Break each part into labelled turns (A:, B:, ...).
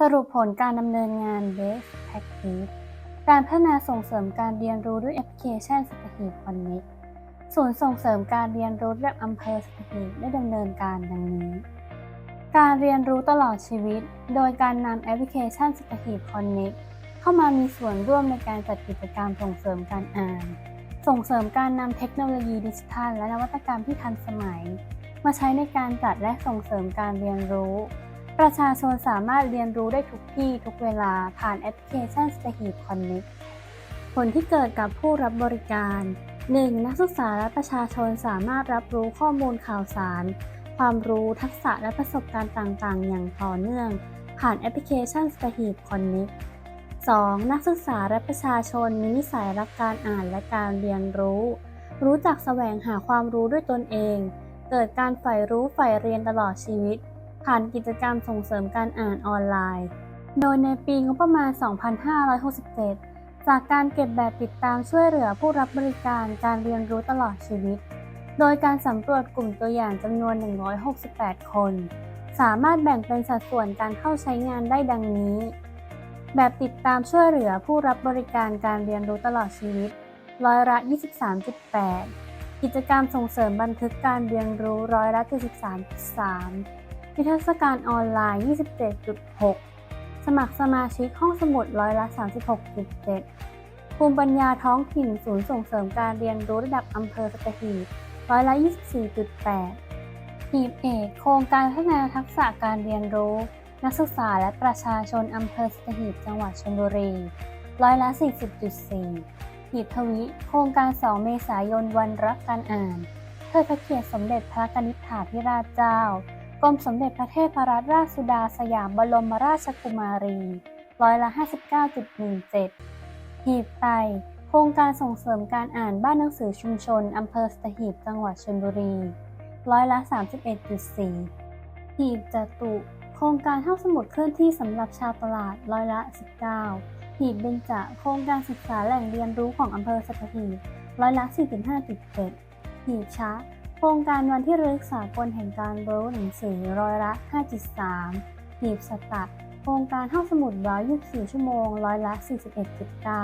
A: สรุปผลการดำเนินงาน Best Practice การพัฒนาส่งเสริมการเรียนรู้ด้วยแอปพลิเคชัน Satisfy Connect ศูนย์ส่งเสริมการเรียนรู้ระดับอำเภอ Satisfy ได้ดำเนินการดังนี้ การเรียนรู้ตลอดชีวิต โดยการนำแอปพลิเคชัน Satisfy Connect เข้ามามีส่วนร่วมในการจัดกิจกรรมส่งเสริมการอ่าน ส่งเสริมการนำเทคโนโลยีดิจิทัล และนวัตกรรมที่ทันสมัย มาใช้ในการจัดและส่งเสริมการเรียนรู้ ประชาชนสามารถเรียนรู้ได้ทุกที่ทุกเวลาผ่านแอปพลิเคชัน s t a h i p Connect ผลที่เกิดกับผู้รับบริการ 1. นักศึกษาและประชาชนสามารถรับรู้ข้อมูลข่าวสาร ความรู้ทักษะและประสบการณ์ต่างๆ อย่างต่อเนื่อง ผ่านแอปพลิเคชัน s t a h i p Connect 2. นักศึกษาและประชาชนมีนิสัยรักการอ่านและการเรียนรู้ รู้จักแสวงหาความรู้ด้วยตนเอง เกิดการใฝ่รู้ใฝ่เรียนตลอดชีวิต ผ่านกิจกรรมส่งเสริมการอ่านออนไลน์ โดยในปีงบประมาณ 2567 จากการเก็บแบบติดตามช่วยเหลือผู้รับบริการการเรียนรู้ตลอดชีวิต โดยการสำรวจกลุ่มตัวอย่างจำนวน 168 คน สามารถแบ่งเป็นสัดส่วนการเข้าใช้งานได้ดังนี้ แบบติดตามช่วยเหลือผู้รับบริการการเรียนรู้ตลอดชีวิต ร้อยละ 23.8กิจกรรมส่งเสริมบันทึกการเรียนรู้ร้อยละ73.3 นิทรรศการออนไลน์ 27.6 สมัครสมาชิกห้องสมุดร้อยละ 36.7 ภูมิปัญญาท้องถิ่นศูนย์ส่งเสริมการเรียนรู้ระดับอำเภอสัตหีบร้อยละ 24.8 หีบเอกโครงการพัฒนาทักษะการเรียนรู้ นักศึกษาและประชาชนอำเภอสัตหีบจังหวัดชลบุรีร้อยละ 40.4 หีบทวิโครงการ 2 เมษายนวันรักการอ่านเทิดพระเกียรติสมเด็จพระกนิษฐาธิราชเจ้า กรมสมเด็จพระเทพรัตนราชสุดาสยามบรมราชกุมารี ร้อยละ 59.17 หีบไตโครงการส่งเสริมการอ่านบ้านหนังสือชุมชนอำเภอสตหีบจังหวัดชลบุรี ร้อยละ 31.4 หีบจตุ โครงการห้องสมุดเคลื่อนที่สำหรับชาวตลาด ร้อยละ 19 หีบเบญจโครงการศึกษาแหล่งเรียนรู้ของอำเภอสตหีบ ร้อยละ 4.5.7 หีบชะโครงการวันที่ระลึกสากลแห่งการรู้หนังสือร้อยละ 5.3หีบสตะโครงการห้องสมุด124ชั่วโมงร้อยละ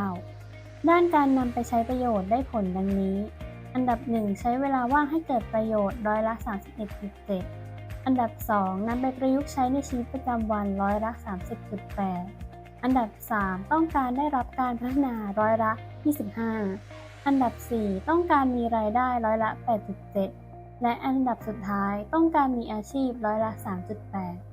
A: 41.9 ด้านการนำไปใช้ประโยชน์ได้ผลดังนี้ อันดับ 1 ใช้เวลาว่างให้เกิดประโยชน์ร้อยละ 31.7 อันดับ 2นำไปประยุกต์ใช้ในชีวิตประจำวันร้อยละ 30.8 อันดับ 3 ต้องการได้รับการพัฒนาร้อยละ 25 อันดับ 4 ต้องการมีรายได้ร้อยละ 8.7 และอันดับสุดท้ายต้องการมีอาชีพร้อยละ 3.8